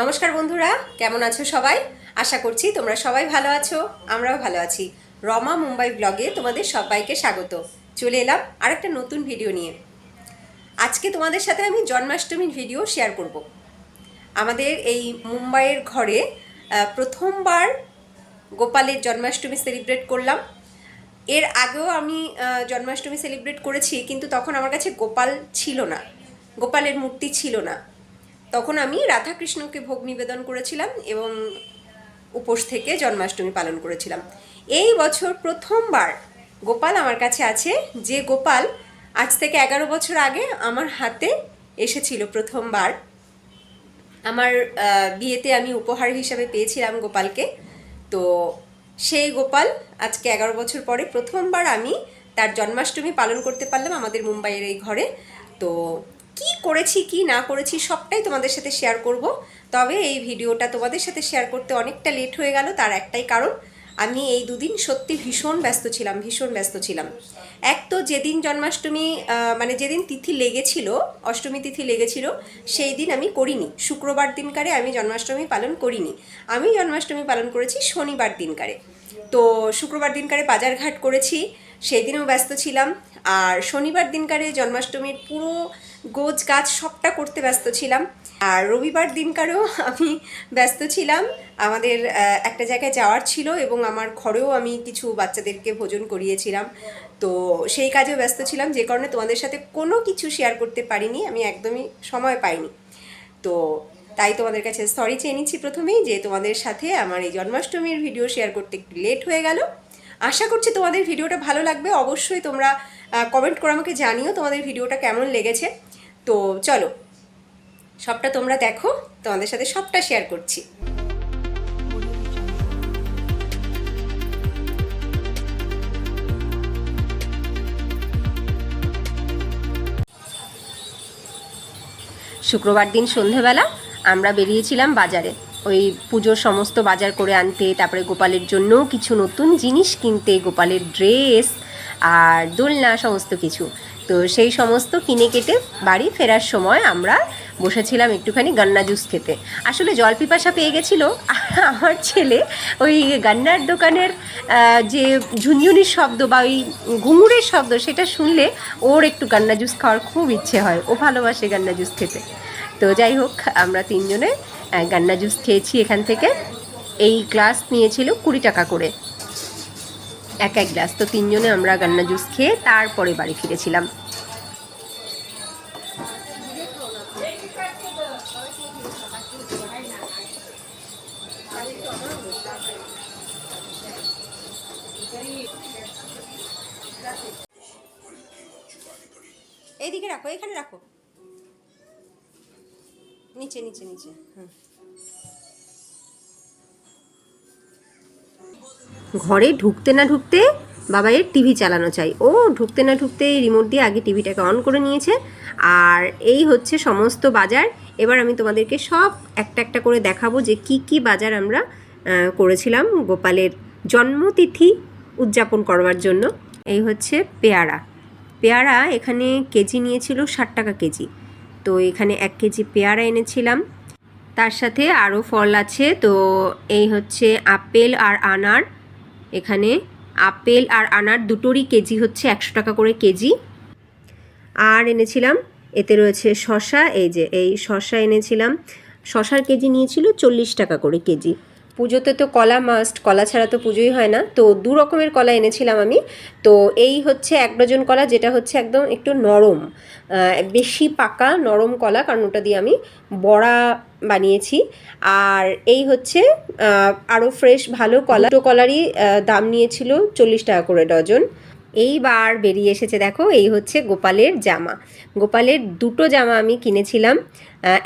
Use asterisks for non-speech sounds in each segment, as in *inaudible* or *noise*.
নমস্কার বন্ধুরা, কেমন আছো সবাই? আশা করছি তোমরা সবাই ভালো আছো, আমরাও ভালো আছি। রমা মুম্বাই ব্লগে তোমাদের সবাইকে স্বাগত। চলে এলাম আর একটা নতুন ভিডিও নিয়ে। আজকে তোমাদের সাথে আমি জন্মাষ্টমীর ভিডিও শেয়ার করব। আমাদের এই মুম্বাইয়ের ঘরে প্রথমবার গোপালের জন্মাষ্টমী সেলিব্রেট করলাম। এর আগেও আমি জন্মাষ্টমী সেলিব্রেট করেছি, কিন্তু তখন আমার কাছে গোপাল ছিল না। গোপালের মূর্তি ছিল না। তখন আমি রাধাকৃষ্ণকে ভোগ নিবেদন করেছিলাম এবং উপোস থেকে জন্মাষ্টমী পালন করেছিলাম। এই বছর প্রথমবার গোপাল আমার কাছে আছে, যে গোপাল আজ থেকে এগারো বছর আগে আমার হাতে এসেছিল প্রথমবার। আমার বিয়েতে আমি উপহার হিসাবে পেয়েছিলাম গোপালকে। তো সেই গোপাল আজকে এগারো বছর পরে প্রথমবার আমি তার জন্মাষ্টমী পালন করতে পারলাম আমাদের মুম্বাইয়ের এই ঘরে। তো কি করেছি, কি না করেছি, সবটাই তোমাদের সাথে শেয়ার করব। তবে এই ভিডিওটা তোমাদের সাথে শেয়ার করতে অনেকটা লেট হয়ে গেল, তার একটাই কারণ, আমি এই দুদিন সত্যি ভীষণ ব্যস্ত ছিলাম, ভীষণ ব্যস্ত ছিলাম। এক তো যেদিন জন্মাষ্টমী মানে যেদিন তিথি লেগেছিল, অষ্টমী তিথি লেগেছিল, সেই দিন আমি করিনি। শুক্রবার দিনকারে আমি জন্মাষ্টমী পালন করিনি। আমি জন্মাষ্টমী পালন করেছি শনিবার দিনকারে। তো শুক্রবার দিনকারে বাজারঘাট করেছি সেই দিনেও ব্যস্ত ছিলাম। আর শনিবার দিনকারে জন্মাষ্টমীর পুরো গোজ গাছ সবটা করতে ব্যস্ত ছিলাম। আর রবিবার দিনকারও আমি ব্যস্ত ছিলাম। আমাদের একটা জায়গায় যাওয়ার ছিল এবং আমার ঘরেও আমি কিছু বাচ্চাদেরকে ভোজন করিয়েছিলাম। তো সেই কাজেও ব্যস্ত ছিলাম, যে কারণে তোমাদের সাথে কোনো কিছু শেয়ার করতে পারিনি, আমি একদমই সময় পাইনি। তো তাই তোমাদের কাছে সরি চেয়ে নিচ্ছি প্রথমেই, যে তোমাদের সাথে আমার এই জন্মাষ্টমীর ভিডিও শেয়ার করতে একটু লেট হয়ে গেল। আশা করছি তোমাদের ভিডিওটা ভালো লাগবে। অবশ্যই তোমরা কমেন্ট করে আমাকে জানিও তোমাদের ভিডিওটা কেমন লেগেছে। তো চলো, সবটা তোমরা দেখো, তোমাদের সাথে সবটা শেয়ার করছি। শুক্রবার দিন সন্ধেবেলা আমরা বেরিয়েছিলাম বাজারে। ওই পুজোর সমস্ত বাজার করে আনতে, তারপরে গোপালের জন্যও কিছু নতুন জিনিস কিনতে, গোপালের ড্রেস আর দোলনা, সমস্ত কিছু। তো সেই সমস্ত কিনে কেটে বাড়ি ফেরার সময় আমরা বসেছিলাম একটুখানি গান্না জুস খেতে। আসলে জল পিপাসা পেয়ে গেছিল। আমার ছেলে ওই গান্নার দোকানের যে ঝুনঝুনির শব্দ বা ওই ঘুঙুরের শব্দ সেটা শুনলে ওর একটু গান্না জুস খাওয়ার খুব ইচ্ছে হয়। ও ভালোবাসে গান্না জুস খেতে। তো যাই হোক, আমরা তিনজনে গান্না জুস খেয়েছি এখান থেকে। এই গ্লাস নিয়েছিল কুড়ি টাকা করে। এক এক গ্লাস। তো তিনজনে আমরা গান্না জুস খেয়ে তারপরে বাড়ি ফিরেছিলাম। এইদিকে রাখো এখানে রাখো। নিচে নিচে নিচে হুম। ঘরে ঢুকতে না ঢুকতে বাবাইয়ের টিভি চালানো চাই। ও ঢুকতে না ঢুকতে রিমোট দিয়ে আগে টিভিটাকে অন করে নিয়েছে। আর এই হচ্ছে সমস্ত বাজার। এবার আমি তোমাদেরকে সব একটা একটা করে দেখাবো যে কি কি বাজার আমরা করেছিলাম গোপালের জন্মতিথি উদযাপন করবার জন্য। এই হচ্ছে পেয়ারা। পেয়ারা এখানে কেজি নিয়েছিল ষাট টাকা কেজি। তো এখানে এক কেজি পেয়ারা এনেছিলাম। তার সাথে আরও ফল আছে। তো এই হচ্ছে আপেল আর আনার। এখানে আপেল আর আনার দুটোরই কেজি হচ্ছে একশো টাকা করে কেজি। আর এনেছিলাম, এতে রয়েছে শশা এই যে এই শশা এনেছিলাম। শশার কেজি নিয়েছিল চল্লিশ টাকা করে কেজি। পুজোতে তো কলা মাস্ট কলা ছাড়া তো পুজোই হয় না। তো দু রকমের কলা এনেছিলাম আমি। তো এই হচ্ছে এক ডজন কলা, যেটা হচ্ছে একদম একটু নরম বেশি পাকা নরম কলা, কারণ ওটা দিয়ে আমি বড়া বানিয়েছি। আর এই হচ্ছে আরও ফ্রেশ ভালো কলা। দুটো কলারই দাম নিয়েছিল চল্লিশ টাকা করে ডজন। এইবার বেরিয়ে এসেছে দেখো, এই হচ্ছে গোপালের জামা। গোপালের দুটো জামা আমি কিনেছিলাম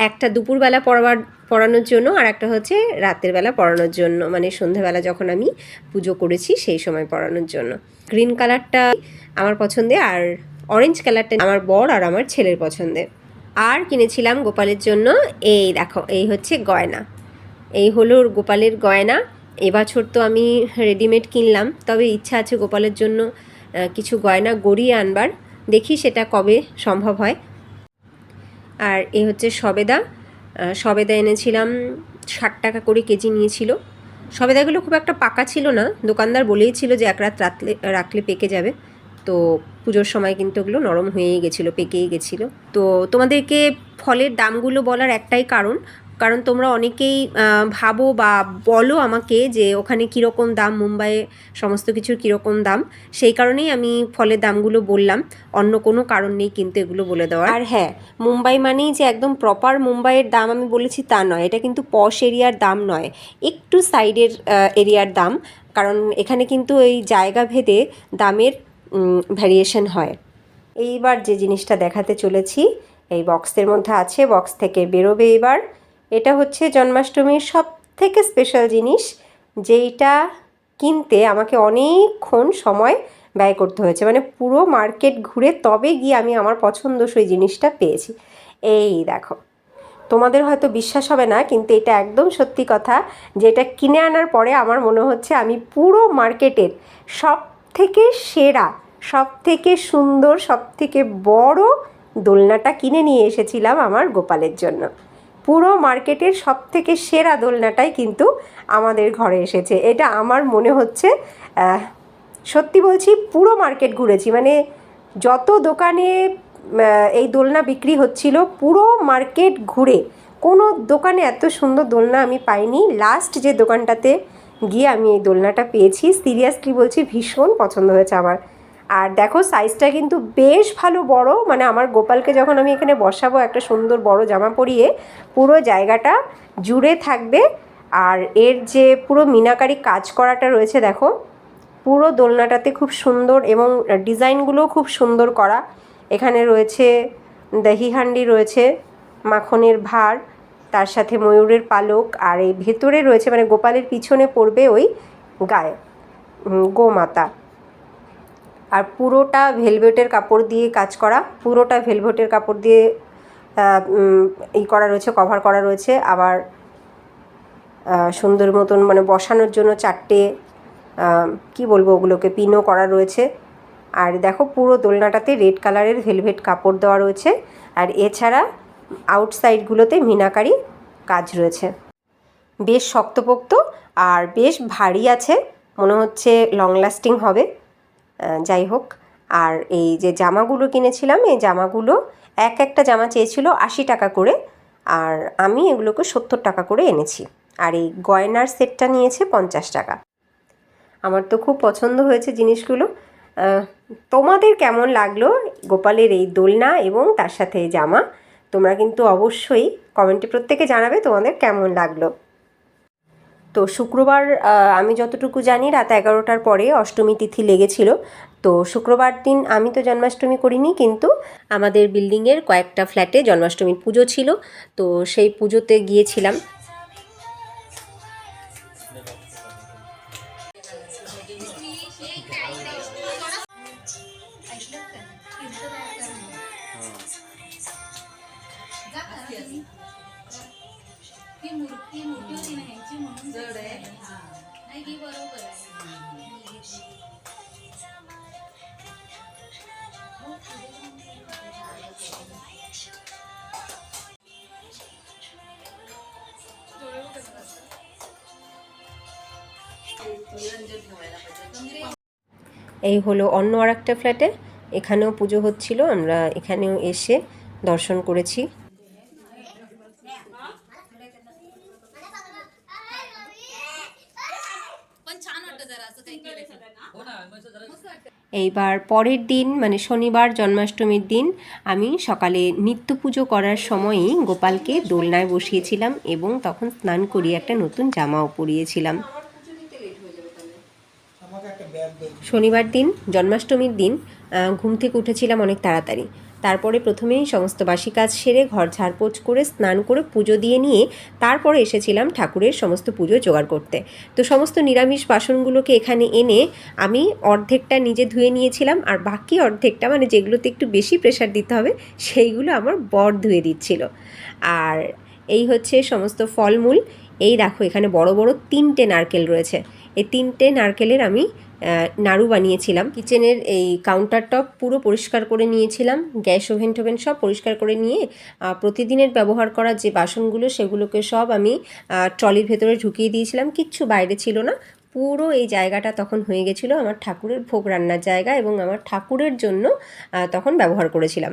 একটা দুপুরবেলা পরবার পরানোর জন্য আর একটা হচ্ছে রাতের বেলা পরানোর জন্য। মানে সন্ধ্যাবেলা যখন আমি পুজো করেছি সেই সময় পরানোর জন্য। গ্রিন কালারটা আমার পছন্দের আর অরেঞ্জ কালারটা আমার বর আর আমার ছেলের পছন্দের। আর কিনেছিলাম গোপালের জন্য এই দেখো, এই হচ্ছে গয়না। এই হলো গোপালের গয়না। এবছর তো আমি রেডিমেড কিনলাম, তবে ইচ্ছা আছে গোপালের জন্য কিছু গয়না গড়িয়ে আনবার। দেখি সেটা কবে সম্ভব হয়। আর এই হচ্ছে সবেদা। সবেদা এনেছিলাম, ষাট টাকা করে কেজি নিয়েছিল। সবেদাগুলো খুব একটা পাকা ছিল না। দোকানদার বলেই ছিল যে এক রাত রাতলে, রাখলে পেকে যাবে। তো পুজোর সময় কিন্তু ওগুলো নরম হয়েই গেছিল, পেকেই গেছিল। তো তোমাদেরকে ফলের দামগুলো বলার একটাই কারণ কারণ তোমরা অনেকেই ভাবো বা বলো আমাকে যে ওখানে কীরকম দাম মুম্বাইয়ে সমস্ত কিছুর কীরকম দাম। সেই কারণেই আমি ফলের দামগুলো বললাম। অন্য কোনো কারণ নেই কিন্তু এগুলো বলে দেওয়ার। আর হ্যাঁ মুম্বাই মানেই যে একদম প্রপার মুম্বাইয়ের দাম আমি বলেছি তা নয়। এটা কিন্তু পশ এরিয়ার দাম নয়। একটু সাইডের এরিয়ার দাম। কারণ এখানে কিন্তু এই জায়গা ভেদে দামের ভ্যারিয়েশন হয়। এইবার যে জিনিসটা দেখাতে চলেছি, এই বক্সের মধ্যে আছে। বক্স থেকে বেরোবে এবার। এটা হচ্ছে জন্মাষ্টমীর সব থেকে স্পেশাল জিনিস, যেইটা কিনতে আমাকে অনেকক্ষণ সময় ব্যয় করতে হয়েছে। মানে পুরো মার্কেট ঘুরে তবে গিয়ে আমি আমার পছন্দসই জিনিসটা পেয়েছি। এই দেখো, তোমাদের হয়তো বিশ্বাস হবে না, কিন্তু এটা একদম সত্যি কথা, যেটা কিনে আনার পরে আমার মনে হচ্ছে আমি পুরো মার্কেটের সব থেকে সেরা সব থেকে সুন্দর সব থেকে বড় দোলনাটা কিনে নিয়ে এসেছিলাম আমার গোপালের জন্য। পুরো মার্কেটের সব থেকে সেরা দোলনাটাই কিন্তু আমাদের ঘরে এসেছে। এটা আমার মনে হচ্ছে সত্যি বলছি পুরো মার্কেট ঘুরেছি। মানে যত দোকানে এই দোলনা বিক্রি হচ্ছিল পুরো মার্কেট ঘুরে। কোনো দোকানে এত সুন্দর দোলনা আমি পাইনি। লাস্ট যে দোকানটাতে গিয়ে আমি এই দোলনাটা পেয়েছি সিরিয়াসলি বলছি ভীষণ পছন্দ হয়েছে আমার। আর দেখো সাইজটা কিন্তু বেশ ভালো বড়। মানে আমার গোপালকে যখন আমি এখানে বসাবো একটা সুন্দর বড় জামা পরিয়ে, পুরো জায়গাটা জুড়ে থাকবে। আর এর যে পুরো মিনাকারি কাজ করাটা রয়েছে দেখো, পুরো দোলনাটাতে খুব সুন্দর এবং ডিজাইনগুলোও খুব সুন্দর করা। এখানে রয়েছে হান্ডি, রয়েছে মাখনের ভার, তার সাথে ময়ূরের পালক, আর এই ভেতরে রয়েছে মানে গোপালের পিছনে পড়বে ওই গায়ে গোমাতা। আর পুরোটা ভেলভেটের কাপড় দিয়ে কাজ করা পুরোটা ভেলভেটের কাপড় দিয়ে আহ, উম, ই করা রয়েছে কভার করা রয়েছে। আবার সুন্দর মতন মানে বসানোর জন্য চারটে কি বলব ওগুলোকে পিনও করা রয়েছে। আর দেখো পুরো দোলনাটাতে রেড কালারের ভেলভেট কাপড় দেওয়া রয়েছে। আর এছাড়া আউটসাইডগুলোতে মিনাকারি কাজ রয়েছে। বেশ শক্তপোক্ত আর বেশ ভারী আছে মনে হচ্ছে লং লাস্টিং হবে। যাই হোক, আর এই যে জামাগুলো কিনেছিলাম, এই জামাগুলো এক একটা জামা চেয়েছিল আশি টাকা করে, আর আমি এগুলোকে সত্তর টাকা করে এনেছি। আর এই গয়নার সেটটা নিয়েছে পঞ্চাশ টাকা। আমার তো খুব পছন্দ হয়েছে জিনিসগুলো। তোমাদের কেমন লাগল গোপালের এই দোলনা এবং তার সাথে জামা? তোমরা কিন্তু অবশ্যই কমেন্টে প্রত্যেকে জানাবে তোমাদের কেমন লাগল। তো শুক্রবার আমি যতটুকু জানি রাত এগারোটার পরে অষ্টমী তিথি লেগেছিল। তো শুক্রবার দিন আমি তো জন্মাষ্টমী করিনি, কিন্তু আমাদের বিল্ডিংয়ের কয়েকটা ফ্ল্যাটে জন্মাষ্টমীর পুজো ছিল। তো সেই পুজোতে গিয়েছিলাম। এই হলো অন্য আর একটা ফ্ল্যাটে। এখানেও পুজো হচ্ছিল, আমরা এখানেও এসে দর্শন করেছি। এইবার পরের দিন মানে শনিবার জন্মাষ্টমীর দিন, আমি সকালে নিত্য পুজো করার সময়ই গোপালকে দোলনায় বসিয়েছিলাম এবং তখন স্নান করিয়ে একটা নতুন জামাও পরিয়েছিলাম। শনিবার দিন, জন্মাষ্টমীর দিন ঘুম থেকে উঠেছিলাম অনেক তাড়াতাড়ি। তারপরে প্রথমেই সমস্ত বাসি কাজ সেরে ঘর ঝাড়পোছ করে, স্নান করে পুজো দিয়ে নিয়ে তারপরে এসেছিলাম ঠাকুরের সমস্ত পুজো জোগাড় করতে। তো সমস্ত নিরামিষ বাসনগুলোকে এখানে এনে আমি অর্ধেকটা নিজে ধুয়ে নিয়েছিলাম আর বাকি অর্ধেকটা মানে যেগুলোতে একটু বেশি প্রেশার দিতে হবে, সেইগুলো আমার বর ধুয়ে দিচ্ছিল। আর এই হচ্ছে সমস্ত ফলমূল। এই দেখো এখানে বড় বড় তিনটে নারকেল রয়েছে। এই তিনটে নারকেলের আমি নাড়ু বানিয়েছিলাম। কিচেনের এই কাউন্টার টপ পুরো পরিষ্কার করে নিয়েছিলাম। গ্যাস ওভেন টোভেন সব পরিষ্কার করে নিয়ে প্রতিদিনের ব্যবহার করা যে বাসনগুলো, সেগুলোকে সব আমি ট্রলির ভেতরে ঢুকিয়ে দিয়েছিলাম। কিচ্ছু বাইরে ছিল না। পুরো এই জায়গাটা তখন হয়ে গেছিল আমার ঠাকুরের ভোগ রান্নার জায়গা এবং আমার ঠাকুরের জন্য তখন ব্যবহার করেছিলাম।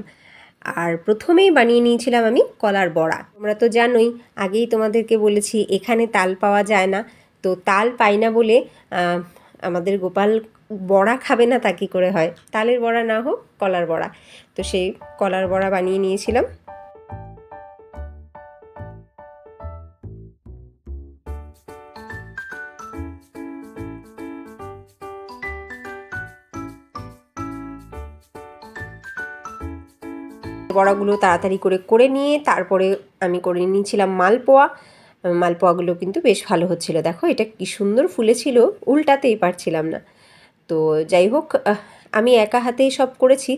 আর প্রথমেই বানিয়ে নিয়েছিলাম আমি কলার বড়া। তোমরা তো জানোই, আগেই তোমাদেরকে বলেছি, এখানে তাল পাওয়া যায় না। তো তাল পাই না বলে আমাদের গোপাল বড়া খাবে না তা কী করে হয়? তালের বড়া না হোক, কলার বড়া। তো সেই কলার বড়া বানিয়ে নিয়েছিলাম। বড়াগুলো তাড়াতাড়ি করে করে নিয়ে তারপরে আমি করে নিয়েছিলাম মালপোয়া। মালপোয়াগুলো কিন্তু বেশ ভালো হচ্ছিল। দেখো, এটা কি সুন্দর ফুলেছিল উল্টাতেই পারছিলাম না। তো যাই হোক আমি একা হাতেই সব করেছি।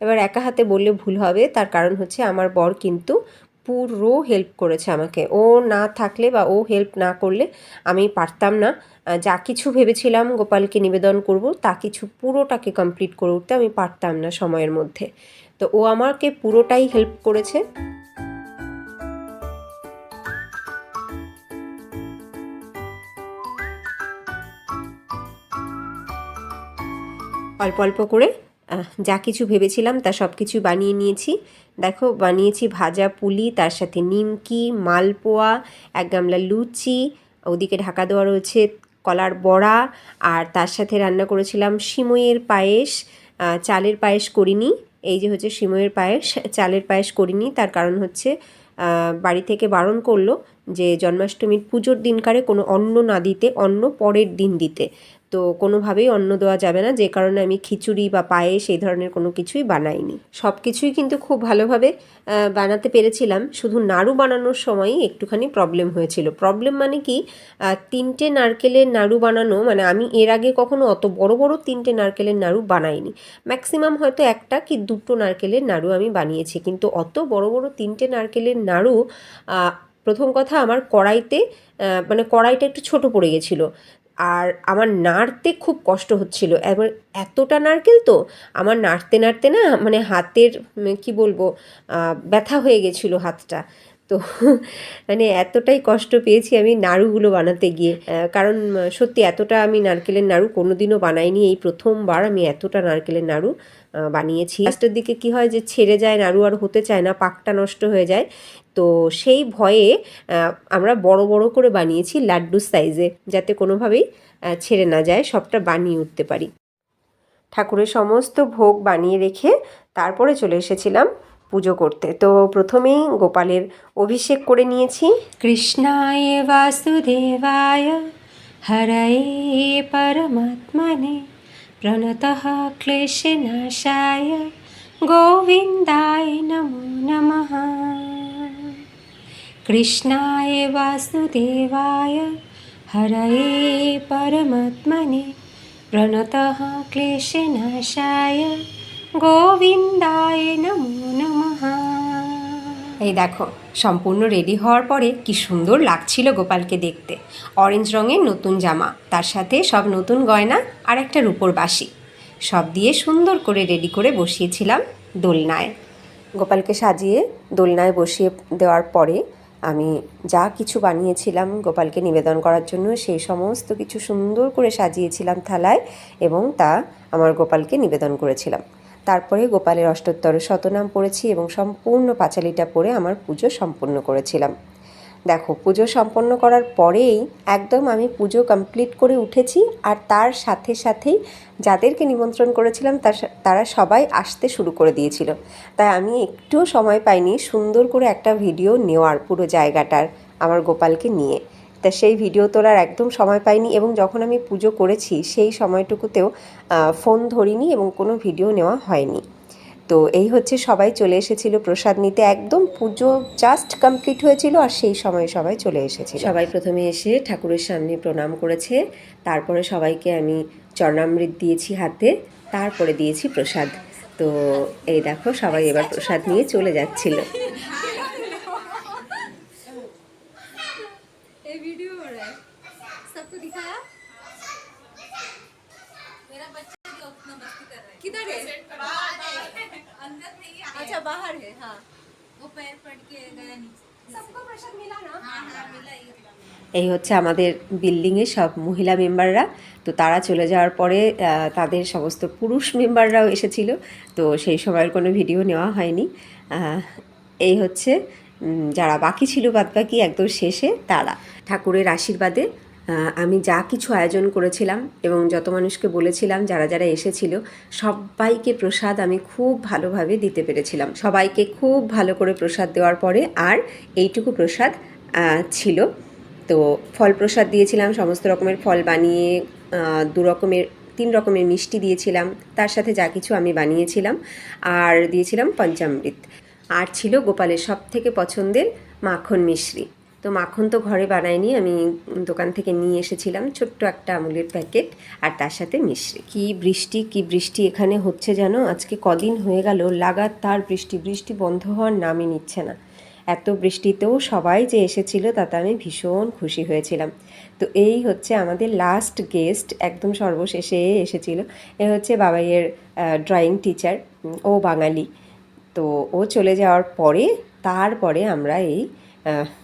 এবার একা হাতে বললে ভুল হবে, তার কারণ হচ্ছে আমার বর কিন্তু পুরো হেল্প করেছে আমাকে। ও না থাকলে বা ও হেল্প না করলে আমি পারতাম না। যা কিছু ভেবেছিলাম গোপালকে নিবেদন করব, তা কিছু পুরোটাকে কমপ্লিট করে উঠতে আমি পারতাম না সময়ের মধ্যে। তো ও আমাকে পুরোটাই হেল্প করেছে। অল্প অল্প করে যা কিছু ভেবেছিলাম তা সব কিছু বানিয়ে নিয়েছি। দেখো, বানিয়েছি ভাজা পুলি, তার সাথে নিমকি, মালপোয়া, এক গামলা লুচি, ওদিকে ঢাকা দেওয়া রয়েছে কলার বড়া, আর তার সাথে রান্না করেছিলাম সিমইয়ের পায়েস চালের পায়েস করিনি। এই যে হচ্ছে সিমইয়ের পায়েস, চালের পায়েস করিনি, তার কারণ হচ্ছে বাড়ি থেকে বারণ করল যে জন্মাষ্টমীর পুজোর দিনকারে কোনো অন্ন না দিতে, অন্ন পরের দিন দিতে। তো কোনোভাবেই অন্ন দেওয়া যাবে না। যে কারণে আমি খিচুড়ি বা পায়েস এই ধরনের কোনো কিছুই বানাইনি। সব কিছুই কিন্তু খুব ভালোভাবে বানাতে পেরেছিলাম। শুধু নাড়ু বানানোর সময়ই একটুখানি প্রবলেম হয়েছিল। প্রবলেম মানে কি? তিনটে নারকেলের নাড়ু বানানো মানে আমি এর আগে কখনো অত বড় বড় তিনটে নারকেলের নাড়ু বানাইনি। ম্যাক্সিমাম হয়তো একটা কি দুটো নারকেলের নাড়ু আমি বানিয়েছি। কিন্তু অত বড় বড় তিনটে নারকেলের নাড়ু প্রথম কথা আমার কড়াইতে মানে কড়াইটা একটু ছোট পড়ে গেছিল। আর আমার নাড়তে খুব কষ্ট হচ্ছিল। এবার এতটা নারকেল তো আমার নাড়তে নাড়তে না মানে হাতের কি বলব ব্যথা হয়ে গেছিল হাতটা। তো মানে এতটাই কষ্ট পেয়েছি আমি নাড়ুগুলো বানাতে গিয়ে। কারণ সত্যি এতটা আমি নারকেলের নাড়ু কোনোদিনও বানাইনি। এই প্রথমবার আমি এতটা নারকেলের নাড়ু বানিয়েছি। লাস্টের দিকে কি হয় যে, ছেড়ে যায়, নাড়ু আর হতে চায় না, পাকটা নষ্ট হয়ে যায়। তো সেই ভয়ে আমরা বড় বড় করে বানিয়েছি লাড্ডু সাইজে, যাতে কোনোভাবেই ছেড়ে না যায়, সবটা বানিয়ে উঠতে পারি। ঠাকুরের সমস্ত ভোগ বানিয়ে রেখে তারপরে চলে এসেছিলাম পুজো করতে তো প্রথমেই গোপালের অভিষেক করে নিয়েছি কৃষ্ণায় বাসুদেবায় হরয়ে পরমাত্মনে প্রণতঃ ক্লেশনাশায় গোবিন্দায় নমো নমঃ कृष्णाय वासुदेवाय हरये परमात्मने प्रणतः क्लेशनाशाय গোবিন্দায় নমো নমঃ। এই দেখো, সম্পূর্ণ রেডি হওয়ার পরে কি সুন্দর লাগছিল গোপালকে দেখতে। অরেঞ্জ রঙের নতুন জামা, তার সাথে সব নতুন গয়না আর একটা রূপোর বাসি সব দিয়ে সুন্দর করে রেডি করে বসিয়েছিলাম দোলনায়। গোপালকে সাজিয়ে দোলনায় বসিয়ে দেওয়ার পরে আমি যা কিছু বানিয়েছিলাম গোপালকে নিবেদন করার জন্য, সেই সমস্ত কিছু সুন্দর করে সাজিয়েছিলাম থালায় এবং তা আমার গোপালকে নিবেদন করেছিলাম। তারপরে গোপালের অষ্টোত্তর শতনাম পড়েছি এবং সম্পূর্ণ পাঁচালিটা পড়ে আমার পুজো সম্পূর্ণ করেছিলাম। দেখো, পুজো সম্পন্ন করার পরেই একদম আমি পুজো কমপ্লিট করে উঠেছি আর তার সাথে সাথেই যাদেরকে নিমন্ত্রণ করেছিলাম তার তারা সবাই আসতে শুরু করে দিয়েছিল। তাই আমি একটুও সময় পাইনি সুন্দর করে একটা ভিডিও নেওয়ার পুরো জায়গাটার, আমার গোপালকে নিয়ে। তা সেই ভিডিও তোলার একদম সময় পাইনি এবং যখন আমি পুজো করেছি, সেই সময়টুকুতেও ফোন ধরিনি এবং কোনো ভিডিও নেওয়া হয়নি। তো এই হচ্ছে সবাই চলে এসেছিল প্রসাদ নিতে। একদম পুজো জাস্ট কমপ্লিট হয়েছিল আর সেই সময় সবাই চলে এসেছিল। সবাই প্রথমে এসে ঠাকুরের সামনে প্রণাম করেছে। তারপরে সবাইকে আমি চরণামৃত দিয়েছি হাতে, তারপরে দিয়েছি প্রসাদ। তো এই দেখো, সবাই এবার প্রসাদ নিয়ে চলে যাচ্ছিল। किधर है बाहर है अंदर नहीं है अच्छा बाहर है हाँ वो पैर पड़ के गया नीचे सबको प्रसाद मिला ना हाँ हाँ मिला ये এই হচ্ছে আমাদের বিল্ডিংয়ে সব মহিলা মেম্বাররা তো তারা চলে যাওয়ার পরে আহ, তাদের সমস্ত পুরুষ মেম্বাররাও এসেছিল তো সেই সময়ের কোনো ভিডিও নেওয়া হয়নি আহ, এই হচ্ছে উম, যারা বাকি ছিল বাদবাকি একদম শেষে তারা ঠাকুরের আশীর্বাদে আহ, আমি যা কিছু আয়োজন করেছিলাম এবং যত মানুষকে বলেছিলাম যারা যারা এসেছিল, সবাইকে প্রসাদ আমি খুব ভালোভাবে দিতে পেরেছিলাম। সবাইকে খুব ভালো করে প্রসাদ দেওয়ার পরে আর এইটুকু প্রসাদ ছিল। তো ফল প্রসাদ দিয়েছিলাম, সমস্ত রকমের ফল বানিয়ে দু রকমের, তিন রকমের মিষ্টি দিয়েছিলাম। তার সাথে যা কিছু আমি বানিয়েছিলাম আর দিয়েছিলাম পঞ্চামৃত। আর ছিল গোপালের সব থেকে পছন্দের মাখন মিশ্রি। তো মাখন তো ঘরে বানাইনি আমি দোকান থেকে নিয়ে এসেছিলাম ছোট্ট একটা আমুলের প্যাকেট আর তার সাথে মিশ্রি কি বৃষ্টি কি বৃষ্টি এখানে হচ্ছে জানো? আজকে কদিন হয়ে গেল, লাগাতার বৃষ্টি বৃষ্টি বন্ধ হওয়ার নামই নিচ্ছে না। এত বৃষ্টিতেও সবাই যে এসেছিল তাতে আমি ভীষণ খুশি হয়েছিলাম। তো এই হচ্ছে আমাদের লাস্ট গেস্ট একদম সর্বশেষে এসেছিল। এ হচ্ছে বাবাইয়ের ড্রয়িং টিচার ও বাঙালি। তো ও চলে যাওয়ার পরে, তারপরে আমরা এই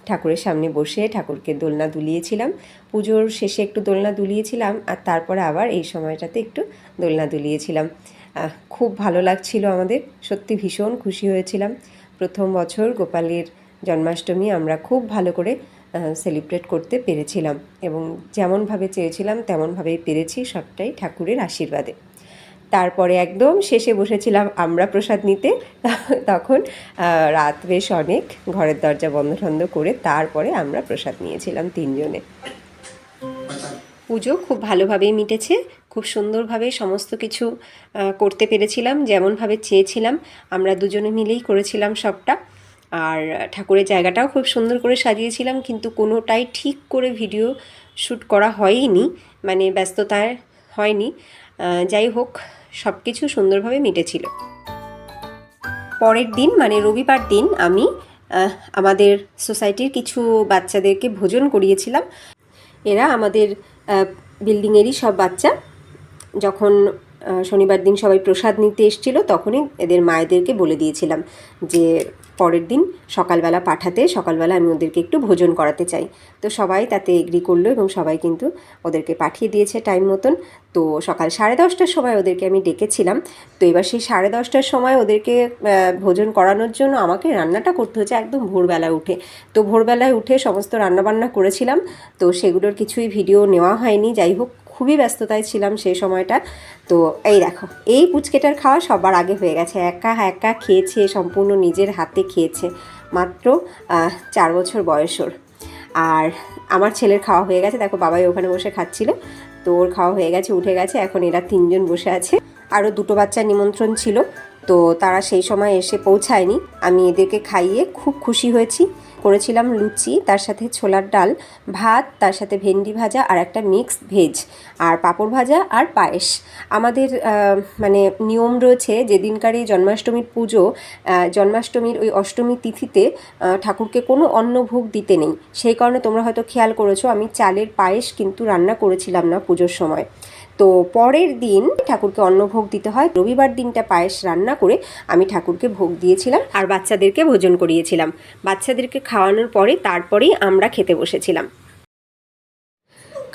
ঠাকুরের সামনে বসে ঠাকুরকে দোলনা দুলিয়েছিলাম। পুজোর শেষে একটু দোলনা দুলিয়েছিলাম আর তারপরে আবার এই সময়টাতে একটু দোলনা দুলিয়েছিলাম। খুব ভালো লাগছিল আমাদের, সত্যি ভীষণ খুশি হয়েছিলাম। প্রথম বছর গোপালের জন্মাষ্টমী আমরা খুব ভালো করে সেলিব্রেট করতে পেরেছিলাম এবং যেমনভাবে চেয়েছিলাম তেমনভাবেই পেরেছি সবটাই ঠাকুরের আশীর্বাদে। তারপরে একদম শেষে বসেছিলাম আমরা প্রসাদ নিতে। তখন রাত বেশ অনেক, ঘরের দরজা বন্ধ ঠন্ধ করে তারপরে আমরা প্রসাদ নিয়েছিলাম তিনজনে। পুজো খুব ভালোভাবেই মিটেছে, খুব সুন্দরভাবে সমস্ত কিছু করতে পেরেছিলাম, যেমনভাবে চেয়েছিলাম। আমরা দুজনে মিলেই করেছিলাম সবটা। আর ঠাকুরের জায়গাটাও খুব সুন্দর করে সাজিয়েছিলাম, কিন্তু কোনোটাই ঠিক করে ভিডিও শ্যুট করা হয়নি। মানে ব্যস্ততায় হয়নি। যাই হোক সব কিছু সুন্দরভাবে মিটেছিল। পরের দিন মানে রবিবার দিন, আমি আমাদের সোসাইটির কিছু বাচ্চাদেরকে ভোজন করিয়েছিলাম। এরা আমাদের বিল্ডিংয়েরই সব বাচ্চা। যখন শনিবার দিন সবাই প্রসাদ নিতে এসেছিল, তখনই এদের মায়েদেরকে বলে দিয়েছিলাম যে পরের দিন সকালবেলা পাঠাতে, সকালবেলা আমি ওদেরকে একটু ভোজন করাতে চাই। তো সবাই তাতে এগ্রি করল এবং সবাই কিন্তু ওদেরকে পাঠিয়ে দিয়েছে টাইম মতন। তো সকাল সাড়ে দশটার সময় ওদেরকে আমি ডেকেছিলাম। তো এবার সেই সাড়ে দশটার সময় ওদেরকে ভোজন করানোর জন্য আমাকে রান্নাটা করতে হচ্ছে একদম ভোরবেলায় উঠে। তো ভোরবেলায় উঠে সমস্ত রান্নাবান্না করেছিলাম। তো সেগুলোর কিছুই ভিডিও নেওয়া হয়নি। যাই হোক খুবই ব্যস্ততায় ছিলাম সেই সময়টা। তো এই দেখো, এই পুচকেটার খাওয়া সবার আগে হয়ে গেছে। একা একা খেয়েছে, সম্পূর্ণ নিজের হাতে খেয়েছে। মাত্র চার বছর বয়সর আর আমার ছেলের খাওয়া হয়ে গেছে। দেখো, বাবাই ওখানে বসে খাচ্ছিল। তো ওর খাওয়া হয়ে গেছে, উঠে গেছে। এখন এরা তিনজন বসে আছে। আরও দুটো বাচ্চার নিমন্ত্রণ ছিল। তো তারা সেই সময় এসে পৌঁছায়নি। আমি এদেরকে খাইয়ে খুব খুশি হয়েছি। করেছিলাম লুচি, তার সাথে ছোলার ডাল, ভাত, তার সাথে ভেন্ডি ভাজা আর একটা মিক্সড ভেজ, আর পাঁপড় ভাজা আর পায়েস। আমাদের মানে নিয়ম রয়েছে যেদিনকারই জন্মাষ্টমীর পুজো জন্মাষ্টমীর ওই অষ্টমী তিথিতে ঠাকুরকে কোনো অন্ন ভোগ দিতে নেই। সেই কারণে তোমরা হয়তো খেয়াল করেছ, আমি চালের পায়েস কিন্তু রান্না করেছিলাম না পুজোর সময়। তো পরের দিন ঠাকুরকে অন্নভোগ দিতে হয়। রবিবার দিনটা পায়েস রান্না করে আমি ঠাকুরকে ভোগ দিয়েছিলাম আর বাচ্চাদেরকে ভোজন করিয়েছিলাম। বাচ্চাদেরকে খাওয়ানোর পরে তারপরেই আমরা খেতে বসেছিলাম।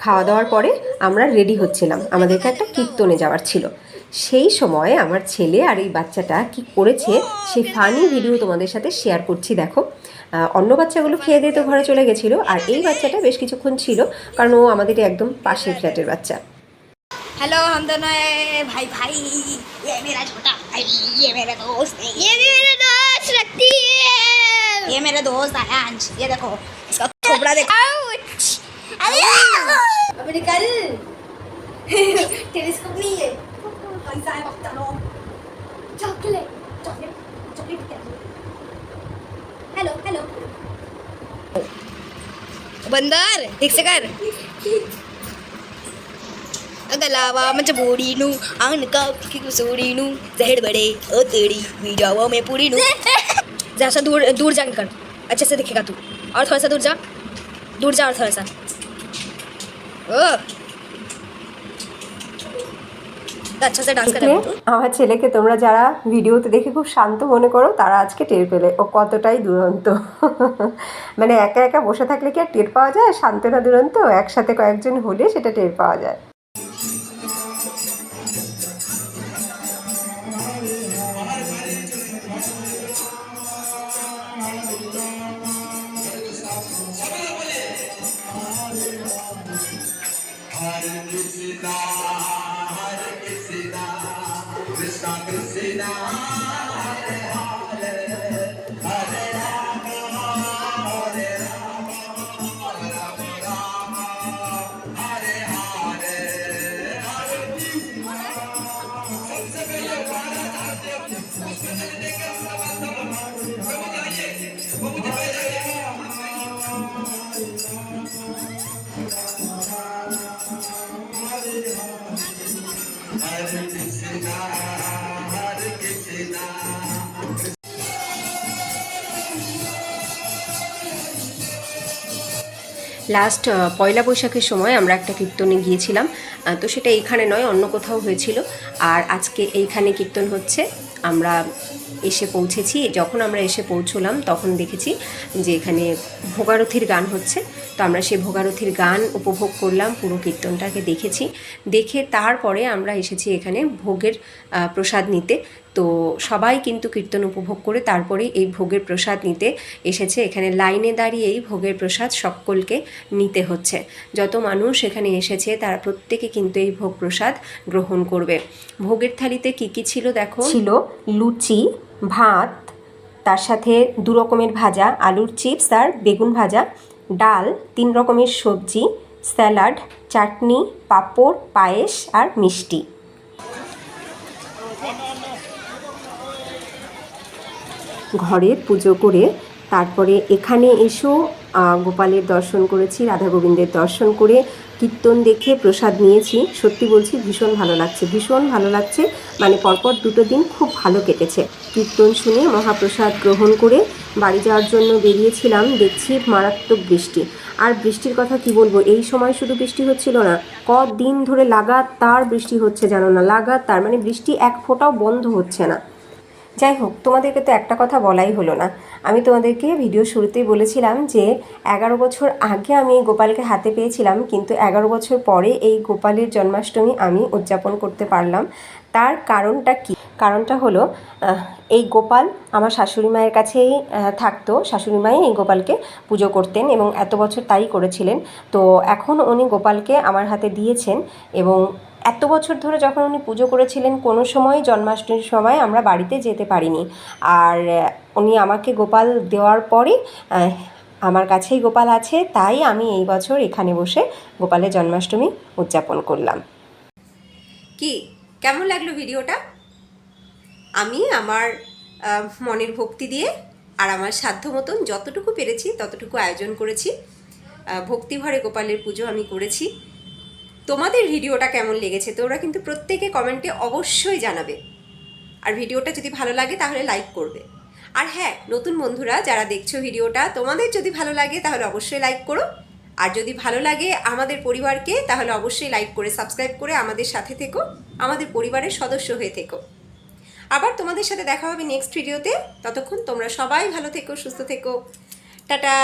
খাওয়া দাওয়ার পরে আমরা রেডি হচ্ছিলাম। আমাদেরকে একটা কীর্তনে যাওয়ার ছিল। সেই সময় আমার ছেলে আর এই বাচ্চাটা কি করেছে সেই ফানি ভিডিও তোমাদের সাথে শেয়ার করছি, দেখো। অন্য বাচ্চাগুলো খেয়ে দিয়ে তো ঘরে চলে গেছিল আর এই বাচ্চাটা বেশ কিছুক্ষণ ছিল কারণ ও আমাদের একদম পাশের ফ্ল্যাটের বাচ্চা। हेलो हम दोनों हैं भाई भाई ये मेरा छोटा भाई ये मेरा दोस्त है। ये भी मेरा दोस्त लगती है। ये मेरा दोस्त है अंश ये देखो इसका खोपड़ा देखो। अब निकल। टेलीस्कोप नहीं है। कैसा है बच्चा लोग chocolate chocolate chocolate hello hello बंदर ठीक से कर। *laughs* गलावा मजबूरीनु आन का की कुसूरीनु जहर बड़े ओ तेरी मी जावा मैं पूरी नु जरा सा दूर दूर जाके कर अच्छे से दिखेगा तू और थोड़ा सा दूर जा दूर जाओ थोड़ा सा ओ अच्छा से डांस कर দেখলে আমার ছেলেকে তোমরা যারা ভিডিওতে দেখে খুব শান্ত মনে করো তারা আজকে টের পেলে ও কতটাই দুরন্ত মানে একা একা বসে থাকলে কি আর টের পাওয়া যায় শান্ত না দুরন্ত একসাথে কয়েকজন হলে সেটা টের পাওয়া যায় লাস্ট পয়লা বৈশাখের সময় আমরা একটা কীর্তনে গিয়েছিলাম। তো সেটা এইখানে নয়, অন্য কোথাও হয়েছিল। আর আজকে এইখানে কীর্তন হচ্ছে। আমরা এসে পৌঁছেছি। যখন আমরা এসে পৌঁছলাম, তখন দেখেছি যে এখানে ভোগারথীর গান হচ্ছে। তো আমরা সেই ভোগারথীর গান উপভোগ করলাম, পুরো কীর্তনটাকে দেখেছি। দেখে তারপরে আমরা এসেছি এখানে ভোগের প্রসাদ নিতে। তো সবাই কিন্তু কীর্তন উপভোগ করে তারপরে এই ভোগের প্রসাদ নিতে এসেছে। এখানে লাইনে দাঁড়িয়েই ভোগের প্রসাদ সকলকে নিতে হচ্ছে। যত মানুষ এখানে এসেছে, তারা প্রত্যেকে কিন্তু এই ভোগ প্রসাদ গ্রহণ করবে। ভোগের থালিতে কি কি ছিল দেখো? ছিল লুচি, ভাত, তার সাথে দু রকমের ভাজা, আলুর চিপস আর বেগুন ভাজা, ডাল, তিন রকমের সবজি, স্যালাড, চাটনি, পাঁপড়, পায়েস আর মিষ্টি। ঘরের পুজো করে তারপরে এখানে আহ, গোপালের দর্শন করেছি রাধা গোবিন্দের দর্শন করে কীর্তন দেখে প্রসাদ নিয়েছি। সত্যি বলছি ভীষণ ভালো লাগছে ভীষণ ভালো লাগছে। মানে পরপর দুটো দিন খুব ভালো কেটেছে। কীর্তন শুনে মহাপ্রসাদ গ্রহণ করে বাড়ি যাওয়ার জন্য বেরিয়েছিলাম দেখছি মারাত্মক বৃষ্টি। আর বৃষ্টির কথা কি বলব এই সময় শুধু বৃষ্টি হচ্ছিল না কদিন ধরে লাগাতার বৃষ্টি হচ্ছে জানো না লাগাতার মানে বৃষ্টি এক ফোঁটাও বন্ধ হচ্ছে না। যাই হোক তোমাদেরকে তো একটা কথা বলাই হলো না। আমি তোমাদেরকে ভিডিও শুরুতেই বলেছিলাম যে, এগারো বছর আগে আমি গোপালকে হাতে পেয়েছিলাম, কিন্তু এগারো বছর পরে এই গোপালের জন্মাষ্টমী আমি উদযাপন করতে পারলাম। তার কারণটা কি? কারণটা হলো এই গোপাল আমার শাশুড়ি মায়ের কাছেই থাকতো। শাশুড়ি মাই এই গোপালকে পুজো করতেন এবং এত বছর তাই করেছিলেন। তো এখন উনি গোপালকে আমার হাতে দিয়েছেন এবং এত বছর ধরে যখন উনি পুজো করেছিলেন, কোনো সময় জন্মাষ্টমীর সময় আমরা বাড়িতে যেতে পারিনি। আর উনি আমাকে গোপাল দেওয়ার পরে আমার কাছেই গোপাল আছে, তাই আমি এই বছর এখানে বসে গোপালের জন্মাষ্টমী উদযাপন করলাম। কি? কেমন লাগল ভিডিওটা? আমি আমার মনের ভক্তি দিয়ে আর আমার সাধ্য মতন যতটুকু পেরেছি, ততটুকু আয়োজন করেছি। ভক্তিভরে গোপালের পুজো আমি করেছি। তোমাদের ভিডিওটা কেমন লেগেছে তোমরা কিন্তু প্রত্যেকে কমেন্টে অবশ্যই জানাবে। আর ভিডিওটা যদি ভালো লাগে তাহলে লাইক করবে। আর হ্যাঁ নতুন বন্ধুরা যারা দেখছ ভিডিওটা, তোমাদের যদি ভালো লাগে তাহলে অবশ্যই লাইক করো। আর যদি ভালো লাগে আমাদের পরিবারকে, তাহলে অবশ্যই লাইক করে সাবস্ক্রাইব করে আমাদের সাথে থেকো, আমাদের পরিবারের সদস্য হয়ে থেকো। আবার তোমাদের সাথে দেখা হবে নেক্সট ভিডিওতে ততক্ষণ তোমরা সবাই ভালো থেকো, সুস্থ থেকো। টাটা!